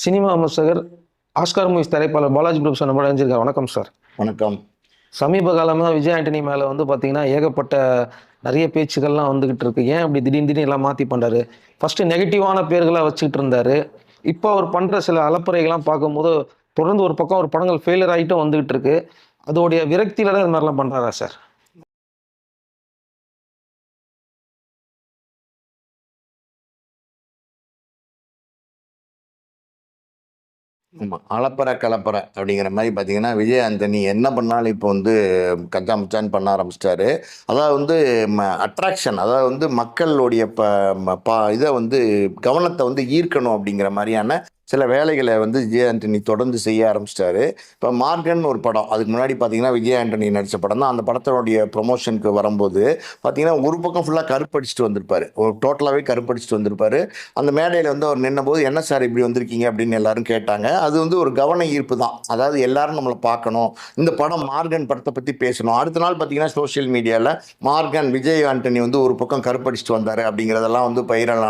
Cinema விமர்சகர் Oscar movies தயாரிப்பாளர் Balaji Prabhu sir நம்ம இணைஞ்சிருக்கார். வணக்கம் சார். வணக்கம். சமீப காலமாக விஜய் ஆண்டனி மேலே வந்து பார்த்தீங்கன்னா ஏகப்பட்ட நிறைய பேச்சுக்கள்லாம் வந்துகிட்டு இருக்கு. ஏன் அப்படி திடீர்னு திடீர்னு எல்லாம் மாற்றி பண்ணுறாரு ஃபஸ்ட்டு நெகட்டிவான பேர்களாக வச்சுக்கிட்டு இருந்தாரு. இப்போ அவர் பண்ணுற சில அலப்பறைகள்லாம் பார்க்கும்போது தொடர்ந்து ஒரு பக்கம் ஒரு படங்கள் ஃபெயிலியர் ஆகிட்டும் வந்துகிட்டு இருக்கு. அதோடைய விரக்தியில தான் இது மாதிரிலாம் பண்ணுறாரா சார்? ஆமாம் அளப்பற கலப்பற அப்படிங்கிற மாதிரி பார்த்தீங்கன்னா விஜய் ஆண்டனி என்ன பண்ணாலும் இப்போ வந்து கச்சா முச்சான்னு பண்ண ஆரம்பிச்சிட்டாரு. அதாவது வந்து அட்ராக்ஷன் அதாவது வந்து மக்களுடைய ப ம- பா இதை வந்து கவனத்தை வந்து ஈர்க்கணும் அப்படிங்கிற மாதிரியான சில வேலைகளை வந்து விஜய் ஆண்டனி தொடர்ந்து செய்ய ஆரம்பிச்சிட்டாரு. இப்போ மார்கன் ஒரு படம் அதுக்கு முன்னாடி பார்த்தீங்கன்னா விஜய் ஆண்டனி நடித்த படம் தான். அந்த படத்தினுடைய ப்ரொமோஷனுக்கு வரும்போது பார்த்தீங்கன்னா ஒரு பக்கம் ஃபுல்லாக கருப்படிச்சிட்டு வந்திருப்பாரு. ஒரு டோட்டலாகவே கருப்படிச்சிட்டு வந்திருப்பாரு. அந்த மேடையில் வந்து அவர் நின்னபோது என்ன சார் இப்படி வந்திருக்கீங்க? அப்படின்னு எல்லாரும் கேட்டாங்க. அது வந்து ஒரு கவன ஈர்ப்பு தான். அதாவது எல்லாரும் நம்மளை பார்க்கணும். இந்த படம் மார்கன் படத்தை பற்றி பேசணும். அடுத்த நாள் பார்த்தீங்கன்னா சோஷியல் மீடியாவில் மார்கன் விஜய் ஆண்டனி வந்து ஒரு பக்கம் கருப்படிச்சுட்டு வந்தார் அப்படிங்கிறதெல்லாம் வந்து வைரல்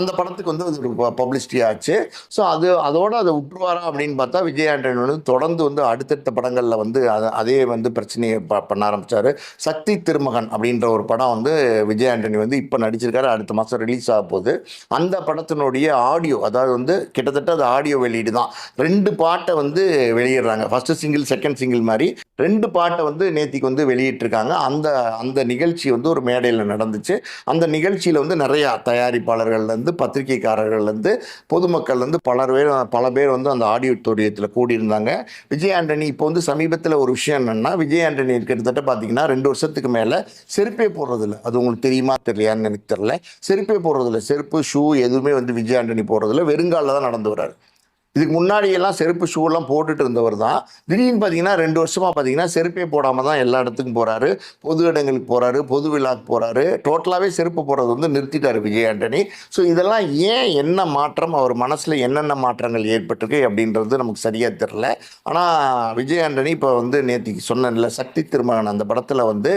அந்த படத்துக்கு வந்து அது ஒரு பப்ளிசிட்டி ஆச்சு. ஸோ அது அதோட அதை விட்டுருவாரா அப்படின்னு பார்த்தா விஜய் ஆண்டனி வந்து தொடர்ந்து வந்து அடுத்தடுத்த படங்களில் வந்து அதை அதே வந்து பிரச்சனையை ப பண்ண ஆரம்பித்தார் சக்தி திருமகன் அப்படின்ற ஒரு படம் வந்து விஜய் ஆண்டனி வந்து இப்போ நடிச்சிருக்காரு. அடுத்த மாதம் ரிலீஸ் ஆக போகுது. அந்த படத்தினுடைய ஆடியோ அதாவது வந்து கிட்டத்தட்ட அது ஆடியோ வெளியீடு தான். ரெண்டு பாட்டை வந்து வெளியிடுறாங்க. ஃபஸ்ட்டு சிங்கிள் செகண்ட் சிங்கிள் மாதிரி ரெண்டு பாட்டை வந்து நேத்திக்கு வந்து வெளியிட்டிருக்காங்க. அந்த அந்த நிகழ்ச்சி வந்து ஒரு மேடையில் நடந்துச்சு. அந்த நிகழ்ச்சியில் வந்து நிறையா தயாரிப்பாளர்கள்லேருந்து பத்திரிகைக்காரர்கள்லேருந்து பொதுமக்கள்லேருந்து பலர் பேர் பல பேர் வந்து அந்த ஆடிட்டோரியத்தில் கூடியிருந்தாங்க. விஜய் ஆண்டனி இப்போ வந்து சமீபத்தில் ஒரு விஷயம் என்னென்னா விஜய் ஆண்டனி கிட்டத்தட்ட பார்த்தீங்கன்னா ரெண்டு வருஷத்துக்கு மேலே செருப்பே போடுறதில்ல. அது உங்களுக்கு தெரியுமா தெரியலையான்னு எனக்கு தெரியல. செருப்பே போடுறதில்ல. செருப்பு ஷூ எதுவுமே வந்து விஜய் ஆண்டனி போடுறதில்ல. வெறுங்காலில் தான் நடந்து வர்றாரு. இதுக்கு முன்னாடியெல்லாம் செருப்பு ஷூலாம் போட்டுட்டு இருந்தவர் தான். திடீர்னு பார்த்தீங்கன்னா ரெண்டு வருஷமாக பார்த்தீங்கன்னா செருப்பே போடாமல் தான் எல்லா இடத்துக்கும் போகிறாரு பொது இடங்களுக்கு போகிறாரு பொது விழாக்கு போகிறாரு டோட்டலாகவே செருப்பு போடுறது வந்து நிறுத்திட்டார் விஜய் ஆண்டனி. ஸோ இதெல்லாம் ஏன் என்ன மாற்றம் அவர் மனசில் என்னென்ன மாற்றங்கள் ஏற்பட்டிருக்கு அப்படின்றது நமக்கு சரியாக தெரில ஆனால் விஜய் ஆண்டனி இப்போ வந்து நேற்றுக்கு சொன்னேன்ல சக்தி திருமகன் அந்த படத்தில் வந்து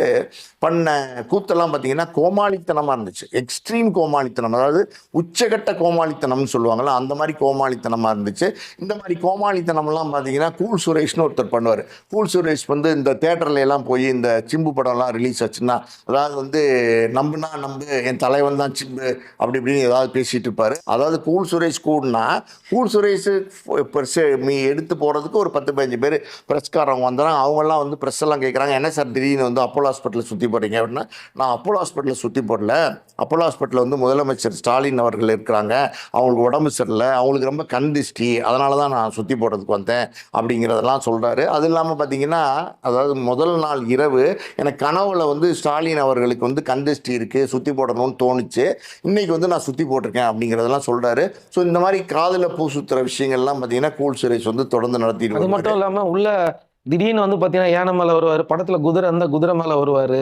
பண்ண கூத்தெல்லாம் பார்த்தீங்கன்னா கோமாளித்தனமாக இருந்துச்சு. எக்ஸ்ட்ரீம் கோமாளித்தனம் அதாவது உச்சகட்ட கோமாளித்தனம்னு சொல்லுவாங்கள்ல அந்த மாதிரி கோமாளித்தனமாக இருந்துச்சு. இந்த மாதிரி கோமாளித்தனம்லாம் பார்த்தீங்கன்னா கூல் சுரேஷ்னு ஒருத்தர் பண்ணுவார். கூல் சுரேஷ் வந்து இந்த தேட்டர்ல எல்லாம் போய் இந்த சிம்பு படம்லாம் ரிலீஸ் ஆச்சுன்னா அதாவது வந்து நம்புனா நம்பு என் தலைவன் தான் சிம்பு அப்படி இப்படின்னு ஏதாவது பேசிட்டு இருப்பார். அதாவது கூல் சுரேஷ் கூடனா கூல் சுரேஷ் மீ எடுத்து போகிறதுக்கு ஒரு பத்து பதினஞ்சு பேர் ப்ரெஸ்காரவங்க வந்துடுறாங்க அவங்கெல்லாம் வந்து ப்ரெஸ் எல்லாம் கேட்குறாங்க என்ன சார் திடீர்னு வந்து அப்போலோ ஹாஸ்பிட்டலில் சுற்றி போடுறீங்க அப்படின்னா நான் அப்போலோ ஹாஸ்பிட்டலில் சுற்றி போடல. அப்போலோ ஹாஸ்பிட்டலில் வந்து முதலமைச்சர் ஸ்டாலின் அவர்கள் இருக்கிறாங்க. அவங்களுக்கு உடம்பு சரியில்லை. அவங்களுக்கு ரொம்ப கண் திஷ்டி. அதனால தான் நான் சுற்றி போடுறதுக்கு வந்தேன் அப்படிங்கிறதெல்லாம் சொல்கிறாரு அது இல்லாமல் பார்த்தீங்கன்னா அதாவது முதல் நாள் இரவு எனக்கு கனவுல வந்து ஸ்டாலின் அவர்களுக்கு வந்து கண் திஷ்டி இருக்குது சுற்றி போடணும்னு தோணுச்சு. இன்னைக்கு வந்து நான் சுற்றி போட்டிருக்கேன் அப்படிங்கிறதெல்லாம் சொல்கிறாரு ஸோ இந்த மாதிரி காதில் பூ சுற்றுற விஷயங்கள்லாம் பார்த்தீங்கன்னா கூல் சுரேஷ் வந்து தொடர்ந்து நடத்திட்டு அது. மட்டும் இல்லாமல் உள்ள திடீர்னு வந்து பார்த்தீங்கன்னா யானை மேலே வருவார் படத்தில் குதிரை இருந்தால் குதிரை மேலே வருவார்.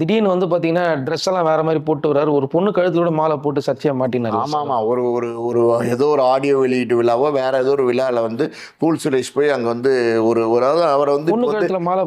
திடீர்னு வந்து பார்த்தீங்கன்னா ட்ரெஸ் எல்லாம் வேற மாதிரி போட்டு வர்றாரு. ஒரு பொண்ணு கழுத்துல மாலை போட்டு சர்ச்சையா மாட்டினாரு. ஆமாம் ஆமாம் ஒரு ஒரு ஒரு ஏதோ ஒரு ஆடியோ வெளியீட்டு விழாவோ வேற ஏதோ ஒரு விழாவில் வந்து கூல் சுரேஷ் போய் அங்கே வந்து ஒரு ஒரு அவரை வந்து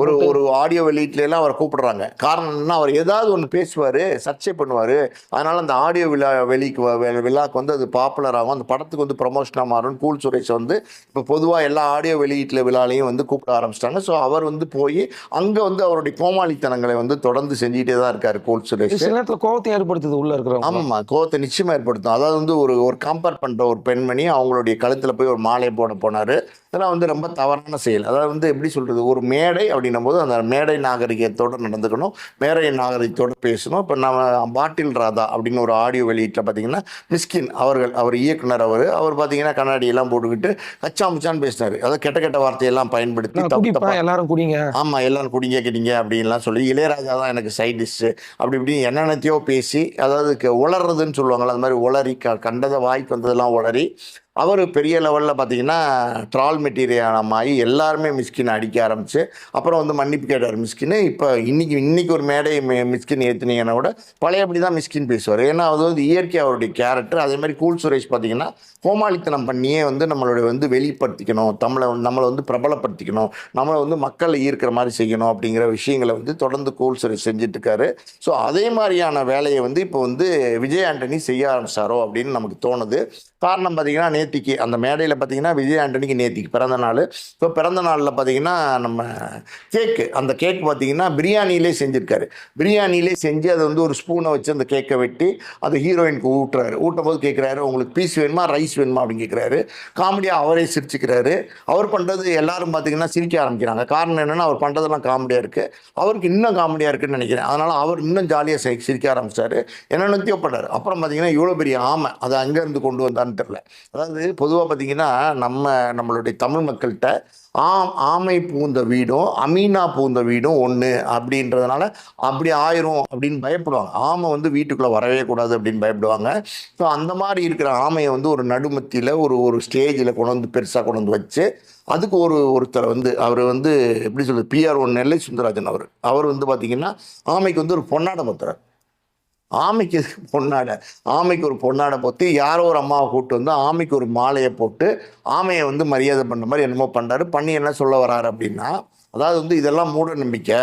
ஒரு ஒரு ஆடியோ வெளியீட்டுல எல்லாம் அவரை கூப்பிடுறாங்க. காரணம் என்னன்னா அவர் ஏதாவது ஒன்று பேசுவார் சர்ச்சை பண்ணுவார். அதனால அந்த ஆடியோ விழா வெளிக்கு விழாக்கு வந்து அது பாப்புலர் ஆகும். அந்த படத்துக்கு வந்து ப்ரமோஷனாக மாறும் கூல் சுரேஷ் வந்து இப்போ பொதுவாக எல்லா ஆடியோ வெளியீட்டில் விழாலையும் வந்து கூப்பிட ஆரம்பிச்சிட்டாங்க. ஸோ அவர் வந்து போய் அங்கே வந்து அவருடைய கோமாளித்தனங்களை வந்து தொடர்ந்து செஞ்சுட்டே தான் இருக்காரு கூல் சுரேஷ். சில நேரத்துல கோவத்தை ஏற்படுத்துது உள்ள இருக்கிறவங்க. ஆமாம்மா கோவத்தை நிச்சயமாக ஏற்படுத்தும். அதாவது வந்து ஒரு ஒரு கம்பேர் பண்ணுற ஒரு பெண்மணி அவங்களுடைய கழுத்தில் போய் ஒரு மாலையை போட போனார். இதெல்லாம் வந்து ரொம்ப தவறான செயல். அதாவது வந்து எப்படி சொல்கிறது ஒரு மேடை அப்படின்னும் போது அந்த மேடை நாகரிகத்தோடு நடந்துக்கணும். மேடை நாகரிகத்தோடு பேசணும். இப்போ நம்ம பாட்டில் ராதா அப்படின்னு ஒரு ஆடியோ வெளியீட்டில் பார்த்தீங்கன்னா மிஸ்கின் அவர்கள் அவர் இயக்குனர் அவர். அவர் பார்த்தீங்கன்னா கண்ணாடியெல்லாம் போட்டுக்கிட்டு கச்சா முச்சான்னு பேசினார். அதாவது கெட்ட கெட்ட வார்த்தையெல்லாம் பயன்படுத்தி தப்பு எல்லாரும் குடிங்க. ஆமாம் எல்லாரும் குடிங்க கிடிங்க அப்படின்லாம் சொல்லி இளையராஜா தான் எனக்கு சைட் டிஷ்ஷு அப்படி இப்படி என்னென்னத்தையோ பேசி அதாவது உளறதுன்னு சொல்லுவாங்கள்ல அந்த மாதிரி உளறி க கண்டதை வாய்க்கு வந்ததெல்லாம் உளறி அவர் பெரிய லெவலில் பார்த்தீங்கன்னா ட்ரால் மெட்டீரியல் ஆகி எல்லாருமே மிஸ்கின் அடிக்க ஆரம்பிச்சு அப்புறம் வந்து மன்னிப்பு கேட்டார். மிஸ்கின் இப்போ இன்னைக்கு இன்றைக்கி ஒரு மேடை மி- மிஸ்கின் ஏற்றுனீங்கன்னா கூட பழையபடி தான் மிஸ்கின் பேசுவார். ஏன்னா அது வந்து இயற்கை அவருடைய கேரக்டர் அதே மாதிரி கூல் சுரேஷ் பார்த்தீங்கன்னா கோமாளித்தனம் பண்ணியே வந்து நம்மளுடைய வந்து வெளிப்படுத்திக்கணும். தமிழை நம்மளை வந்து பிரபலப்படுத்திக்கணும். நம்மளை வந்து மக்களை ஈர்க்கிற மாதிரி செய்யணும் அப்படிங்கிற விஷயங்களை வந்து தொடர்ந்து கோல்சரி செஞ்சுட்டு இருக்காரு ஸோ அதே மாதிரியான வேலையை வந்து இப்போ வந்து விஜய் ஆண்டனி செய்ய ஆரம்பிச்சாரோ அப்படின்னு நமக்கு தோணுது. காரணம் பார்த்தீங்கன்னா நேத்திக்கு அந்த மேடையில் பார்த்தீங்கன்னா விஜய் ஆண்டனிக்கு நேத்திக்கு பிறந்த நாள். ஸோ பிறந்த நாளில் பார்த்தீங்கன்னா நம்ம கேக்கு அந்த கேக் பார்த்தீங்கன்னா பிரியாணியிலே செஞ்சுருக்காரு. பிரியாணியிலே செஞ்சு அதை வந்து ஒரு ஸ்பூனை வச்சு அந்த கேக்கை வெட்டி அந்த ஹீரோயினுக்கு ஊட்டுறாரு ஊட்டும் போது கேட்குறாரு உங்களுக்கு பீஸ் வேணுமா? ரைஸ் வேணுமா அப்படின்னு கேட்குறாரு காமெடியாக அவரே சிரிச்சுக்கிறாரு. அவர் பண்ணுறது எல்லாரும் பார்த்தீங்கன்னா சிரிக்க ஆரம்பிக்கிறாங்க. காரணம் என்னென்னா அவர் பண்ணுறதெல்லாம் காமெடியாக இருக்குது அவருக்கு இன்னும் காமெடியாக இருக்குன்னு நினைக்கிறேன். அதனால் அவர் இன்னும் ஜாலியாக சிரிக்க ஆரம்பிச்சாரு. என்னென்னத்தையோ பண்ணார் அப்புறம் பார்த்தீங்கன்னா இவ்வளோ பெரிய ஆமை அதை அங்கேருந்து கொண்டு வந்தான்னு தெரில அதாவது பொதுவாக பார்த்தீங்கன்னா நம்ம நம்மளுடைய தமிழ் மக்கள்கிட்ட ஆம் ஆமை பூந்த வீடும் அமீனா பூந்த வீடும் ஒன்று அப்படின்றதுனால அப்படி ஆயிரும் அப்படின்னு பயப்படுவாங்க. ஆமை வந்து வீட்டுக்குள்ளே வரவே கூடாது அப்படின்னு பயப்படுவாங்க. ஸோ அந்த மாதிரி இருக்கிற ஆமையை வந்து ஒரு நடுமத்தியில் ஒரு ஒரு ஸ்டேஜில் கொண்டு வந்து பெருசாக கொண்டு வந்து வச்சு அதுக்கு ஒரு ஒருத்தர் வந்து அவர் வந்து எப்படி சொல்கிறது பிஆர் ஒன் நெல்லை சுந்தரராஜன் அவர். அவர் வந்து பார்த்திங்கன்னா ஆமைக்கு வந்து ஒரு பொன்னாட பத்துறார் ஆமைக்கு பொன்னாடை ஆமைக்கு ஒரு பொன்னாடை போத்தி யாரோ ஒரு அம்மாவை கூப்பிட்டு வந்து ஆமைக்கு ஒரு மாலையை போட்டு ஆமையை வந்து மரியாதை பண்ணுற மாதிரி என்னமோ பண்ணுறாரு பண்ணி என்ன சொல்ல வராரு அப்படின்னா அதாவது வந்து இதெல்லாம் மூட நம்பிக்கை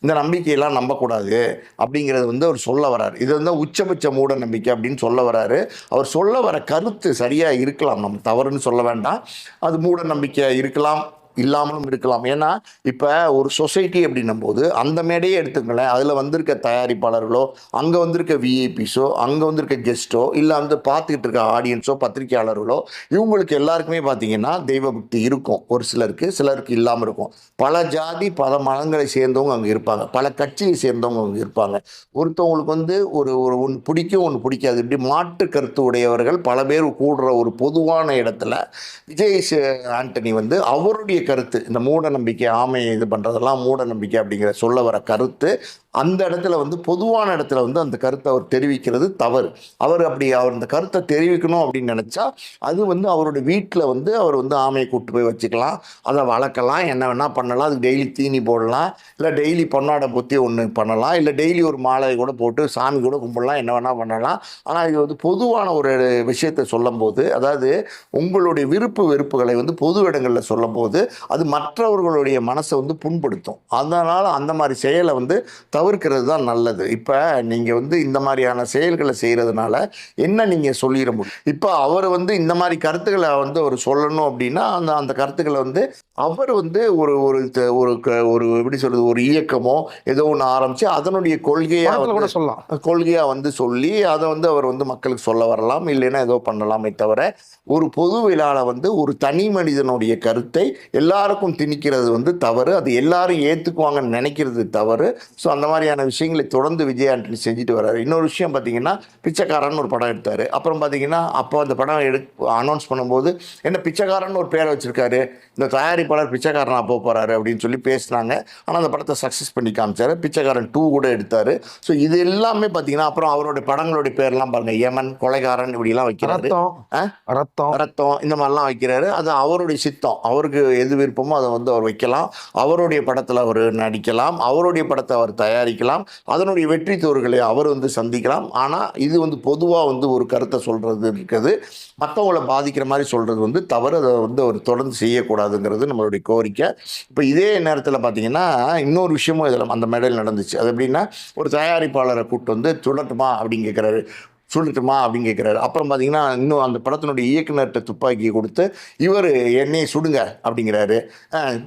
இந்த நம்பிக்கையெல்லாம் நம்பக்கூடாது அப்படிங்கிறது வந்து அவர் சொல்ல வராரு. இது வந்து உச்சபட்ச மூட நம்பிக்கை அப்படின்னு சொல்ல வராரு. அவர் சொல்ல வர கருத்து சரியாக இருக்கலாம். நம்ம தவறுன்னு சொல்ல வேண்டாம். அது மூட நம்பிக்கை இருக்கலாம். இல்லாமலும் இருக்கலாம். ஏன்னா இப்போ ஒரு சொசைட்டி அப்படின்னும் போது அந்த மேடையே எடுத்துக்கங்களேன். அதில் வந்திருக்க தயாரிப்பாளர்களோ அங்கே வந்திருக்க விஐபிஸோ அங்கே வந்திருக்க கெஸ்ட்டோ இல்லை வந்து பார்த்துக்கிட்டு இருக்க ஆடியன்ஸோ பத்திரிகையாளர்களோ இவங்களுக்கு எல்லாருக்குமே பார்த்தீங்கன்னா தெய்வ பக்தி இருக்கும். ஒரு சிலருக்கு சிலருக்கு இல்லாமல் இருக்கும். பல ஜாதி பல மதங்களை சேர்ந்தவங்க அங்கே இருப்பாங்க. பல கட்சியை சேர்ந்தவங்க அங்கே இருப்பாங்க. ஒருத்தவங்களுக்கு வந்து ஒரு ஒரு ஒன்று பிடிக்கும் ஒன்று பிடிக்காது. இப்படி மாற்று கருத்து உடையவர்கள் பல பேர் கூடுற ஒரு பொதுவான இடத்துல விஜய் ஆண்டனி வந்து அவருடைய கருத்து. இந்த மூட நம்பிக்கை ஆமையை இது பண்ணுறதெல்லாம் மூட நம்பிக்கை அப்படிங்கிற சொல்ல வர கருத்து அந்த இடத்துல வந்து பொதுவான இடத்துல வந்து அந்த கருத்தை அவர் தெரிவிக்கிறது தவறு. அவர் அப்படி அவர் அந்த கருத்தை தெரிவிக்கணும் அப்படின்னு நினச்சா அது வந்து அவருடைய வீட்டில் வந்து அவர் வந்து ஆமையை கூப்பிட்டு போய் வச்சுக்கலாம். அதை வளர்க்கலாம். என்ன வேணால் பண்ணலாம். அதுக்கு டெய்லி தீனி போடலாம். இல்லை டெய்லி பொன்னாடை பொத்தி ஒன்று பண்ணலாம். இல்லை டெய்லி ஒரு மாலை கூட போட்டு சாமி கூட கும்பிடலாம். என்ன வேணால் பண்ணலாம். ஆனால் இது வந்து பொதுவான ஒரு விஷயத்தை சொல்லும்போது அதாவது உங்களுடைய விருப்பு வெறுப்புகளை வந்து பொது இடங்களில் சொல்லும்போது அது மற்றவர்களுடைய மனசை வந்து புண்படுத்தும். அதனால் அந்த மாதிரி செயலை வந்து தவிர்க்கிறது தான் நல்லது. இப்போ நீங்கள் வந்து இந்த மாதிரியான செயல்களை செய்கிறதுனால என்ன நீங்கள் சொல்லிட முடியும்? இப்போ அவர் வந்து இந்த மாதிரி கருத்துக்களை வந்து அவர் சொல்லணும் அப்படின்னா அந்த அந்த கருத்துக்களை வந்து அவர் வந்து ஒரு ஒரு ஒரு ஒரு எப்படி சொல்றது ஒரு இயக்கமோ ஏதோ ஒன்று ஆரம்பித்து அதனுடைய கொள்கையாக கூட சொல்லலாம். கொள்கையாக வந்து சொல்லி அதை வந்து அவர் வந்து மக்களுக்கு சொல்ல வரலாம். இல்லைன்னா ஏதோ பண்ணலாமே தவிர ஒரு பொது விழாவில் வந்து ஒரு தனி மனிதனுடைய கருத்தை எல்லாருக்கும் திணிக்கிறது வந்து தவறு. அது எல்லாரும் ஏற்றுக்குவாங்கன்னு நினைக்கிறது தவறு. ஸோ அந்த மாதிரியான விஷயங்களை தொடர்ந்து விஜய் ஆண்டனி செஞ்சுட்டு வர்றாரு இன்னொரு விஷயம் பார்த்தீங்கன்னா பிச்சைக்காரன் ஒரு படம் எடுத்தார். அப்புறம் பார்த்தீங்கன்னா அப்போ அந்த படம் எடு அனௌன்ஸ் பண்ணும்போது என்ன பிச்சைக்காரன் ஒரு பேரை வச்சிருக்காரு. இந்த தயாரிப்பாளர் பிச்சைக்காரனா போக போகிறாரு அப்படின்னு சொல்லி பேசினாங்க. ஆனால் அந்த படத்தை சக்ஸஸ் பண்ணி காமிச்சாரு. பிச்சைக்காரன் டூ கூட எடுத்தார். ஸோ இது எல்லாமே பார்த்தீங்கன்னா அப்புறம் அவருடைய படங்களுடைய பேர்லாம் பாருங்க. யமன் கொலைகாரன் இப்படிலாம் வைக்கிறாரு. ரத்தம்? ரத்தம். இந்த மாதிரிலாம் வைக்கிறாரு. அது அவருடைய சித்தம். அவருக்கு எது விருப்பமோ அதை வந்து அவர் வைக்கலாம். அவருடைய படத்தில் அவர் நடிக்கலாம். அவருடைய படத்தை அவர் தயாரிக்கலாம். அதனுடைய வெற்றி தோறுகளை அவர் வந்து சந்திக்கலாம். ஆனால் இது வந்து பொதுவாக வந்து ஒரு கருத்தை சொல்கிறது இருக்குது. மற்றவங்கள பாதிக்கிற மாதிரி சொல்கிறது வந்து தவறு. அதை வந்து அவர் தொடர்ந்து செய்யக்கூடாதுங்கிறது நம்மளுடைய கோரிக்கை. இப்போ இதே நேரத்தில் பார்த்தீங்கன்னா இன்னொரு விஷயமும் இதில் அந்த மேடையில் நடந்துச்சு. அது எப்படின்னா ஒரு தயாரிப்பாளரை கூப்பிட்டு வந்து சொல்லட்டுமா அப்படின்னு கேட்குறாரு சொல்லட்டுமா அப்படின்னு கேட்குறாரு அப்புறம் பார்த்தீங்கன்னா இன்னும் அந்த படத்தினுடைய இயக்குனர்கிட்ட துப்பாக்கி கொடுத்து இவர் என்னையை சுடுங்க அப்படிங்கிறாரு.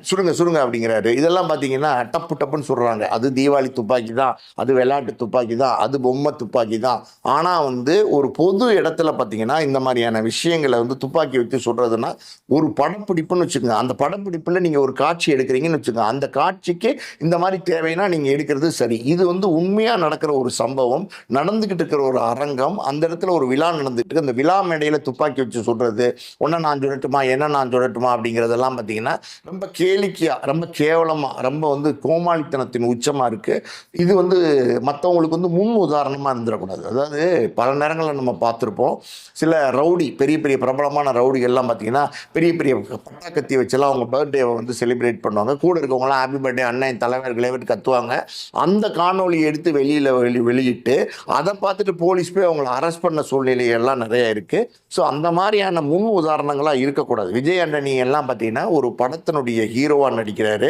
சுடுங்க சுடுங்க அப்படிங்கிறாரு. இதெல்லாம் பார்த்தீங்கன்னா டப்பு டப்புன்னு சொல்கிறாங்க அது தீபாவளி துப்பாக்கி தான் அது விளையாட்டு துப்பாக்கி தான் அது பொம்மை துப்பாக்கி தான். ஆனால் வந்து ஒரு பொது இடத்துல பார்த்தீங்கன்னா இந்த மாதிரியான விஷயங்களை வந்து துப்பாக்கி வச்சு சொல்கிறதுன்னா ஒரு படப்பிடிப்புன்னு வச்சுக்கோங்க. அந்த படப்பிடிப்பில் நீங்கள் ஒரு காட்சி எடுக்கிறீங்கன்னு வச்சுக்கோங்க. அந்த காட்சிக்கு இந்த மாதிரி தேவைன்னா நீங்கள் எடுக்கிறது சரி. இது வந்து உண்மையாக நடக்கிற ஒரு சம்பவம் நடந்துக்கிட்டு இருக்கிற ஒரு அரங்கம் அந்த இடத்துல ஒரு விழா நடந்துட்டு அந்த விழா மேடையில் துப்பாக்கி வச்சு சுடுறது ஒன்றை நான் சொல்லட்டுமா என்ன நான் சொல்லட்டுமா அப்படிங்கிறதெல்லாம் பார்த்தீங்கன்னா ரொம்ப கேளிக்கையாக ரொம்ப கேவலமாக ரொம்ப வந்து கோமாளித்தனத்தின் உச்சமாக இருக்குது இது வந்து மற்றவங்களுக்கு வந்து முன் உதாரணமாக இருந்துடக்கூடாது அதாவது பல நேரங்களில் நம்ம பார்த்துருப்போம் சில ரவுடி பெரிய பெரிய பிரபலமான ரவுடிகள்லாம் பார்த்தீங்கன்னா பெரிய பெரிய பட்டாக்கத்தி வச்செல்லாம் அவங்க பர்த்டேவை வந்து செலிப்ரேட் பண்ணுவாங்க. கூட இருக்கவங்களாம் ஹாப்பி பர்த்டே அண்ணன் தலைவர் விட்டு கத்துவாங்க. அந்த காணொலியை எடுத்து வெளியில் வெளி வெளியிட்டு அதை பார்த்துட்டு போலீஸ் போய் அவங்கள அவங்களை அரெஸ்ட் பண்ண சூழ்நிலை எல்லாம் நிறைய இருக்குது ஸோ அந்த மாதிரியான முன் உதாரணங்களாக இருக்கக்கூடாது. விஜய் ஆண்டனி எல்லாம் பார்த்தீங்கன்னா ஒரு படத்தினுடைய ஹீரோவாக நடிக்கிறாரு.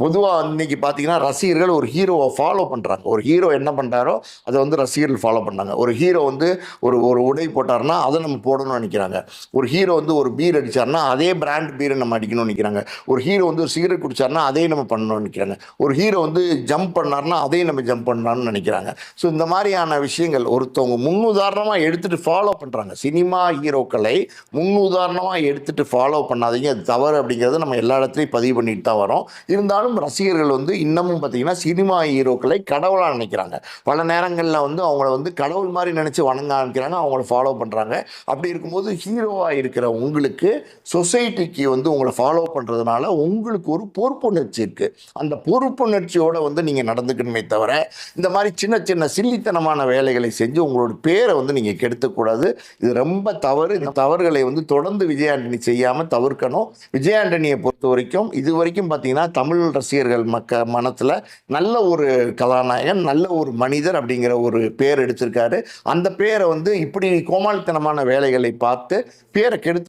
பொதுவாக இன்னைக்கு பார்த்தீங்கன்னா ரசிகர்கள் ஒரு ஹீரோவை ஃபாலோ பண்ணுறாங்க ஒரு ஹீரோ என்ன பண்ணுறாரோ அதை வந்து ரசிகர்கள் ஃபாலோ பண்ணாங்க. ஒரு ஹீரோ வந்து ஒரு ஒரு உடை போட்டாருன்னா அதை நம்ம போடணும்னு நினைக்கிறாங்க. ஒரு ஹீரோ வந்து ஒரு பீர் அடிச்சாருன்னா அதே பிராண்ட் பீரை நம்ம அடிக்கணும்னு நினைக்கிறாங்க. ஒரு ஹீரோ வந்து ஒரு சிகரெட் குடிச்சாருன்னா அதே நம்ம பண்ணணும்னு நினைக்கிறாங்க. ஒரு ஹீரோ வந்து ஜம்ப் பண்ணாருன்னா அதையும் நம்ம ஜம்ப் பண்ணலாம்னு நினைக்கிறாங்க. ஸோ இந்த மாதிரியான விஷயங்கள் ஒருத்தவங்க முன்னுதாரணமாக எடுத்துகிட்டு ஃபாலோ பண்ணுறாங்க சினிமா ஹீரோக்களை முன்னுதாரணமாக எடுத்துகிட்டு ஃபாலோ பண்ணாதீங்க. அது தவறு அப்படிங்கிறத நம்ம எல்லா இடத்துலையும் பதிவு பண்ணிட்டு தான் வரோம். இருந்தாலும் ரசிகர்கள் வந்து இன்னமும் பார்த்தீங்கன்னா சினிமா ஹீரோக்களை கடவுளாக நினைக்கிறாங்க. பல நேரங்களில் வந்து அவங்கள வந்து கடவுள் மாதிரி நினச்சி வணங்க ஆரம்பிக்கிறாங்க அவங்கள ஃபாலோ பண்ணுறாங்க அப்படி இருக்கும்போது ஹீரோவாக இருக்கிற உங்களுக்கு சொசைட்டிக்கு வந்து உங்களை ஃபாலோ பண்ணுறதுனால உங்களுக்கு ஒரு பொறுப்புணர்ச்சி இருக்குது அந்த பொறுப்புணர்ச்சியோடு வந்து நீங்கள் நடந்துக்கணுமே தவிர இந்த மாதிரி சின்ன சின்ன சில்லித்தனமான வேலைகளை செஞ்சு உங்களோட பேரை வந்து நீங்கள் கெடுத்துக்கூடாது. இது ரொம்ப தவறு. இந்த தவறுகளை வந்து தொடர்ந்து விஜயாண்டனி செய்யாமல் தவிர்க்கணும். விஜயாண்டனியை பொறுத்த வரைக்கும் இது வரைக்கும் பார்த்தீங்கன்னா தமிழ் தமிழ் ரசிகர்கள் மக்க மனத்தில் நல்ல ஒரு கதாநாயகன் நல்ல ஒரு மனிதர் அப்படிங்கிற ஒரு பேர் எடுத்திருக்காரு. அந்த பேரை வந்து இப்படி கோமாளித்தனமான வேலைகளை பார்த்து பேரை கெடுத்து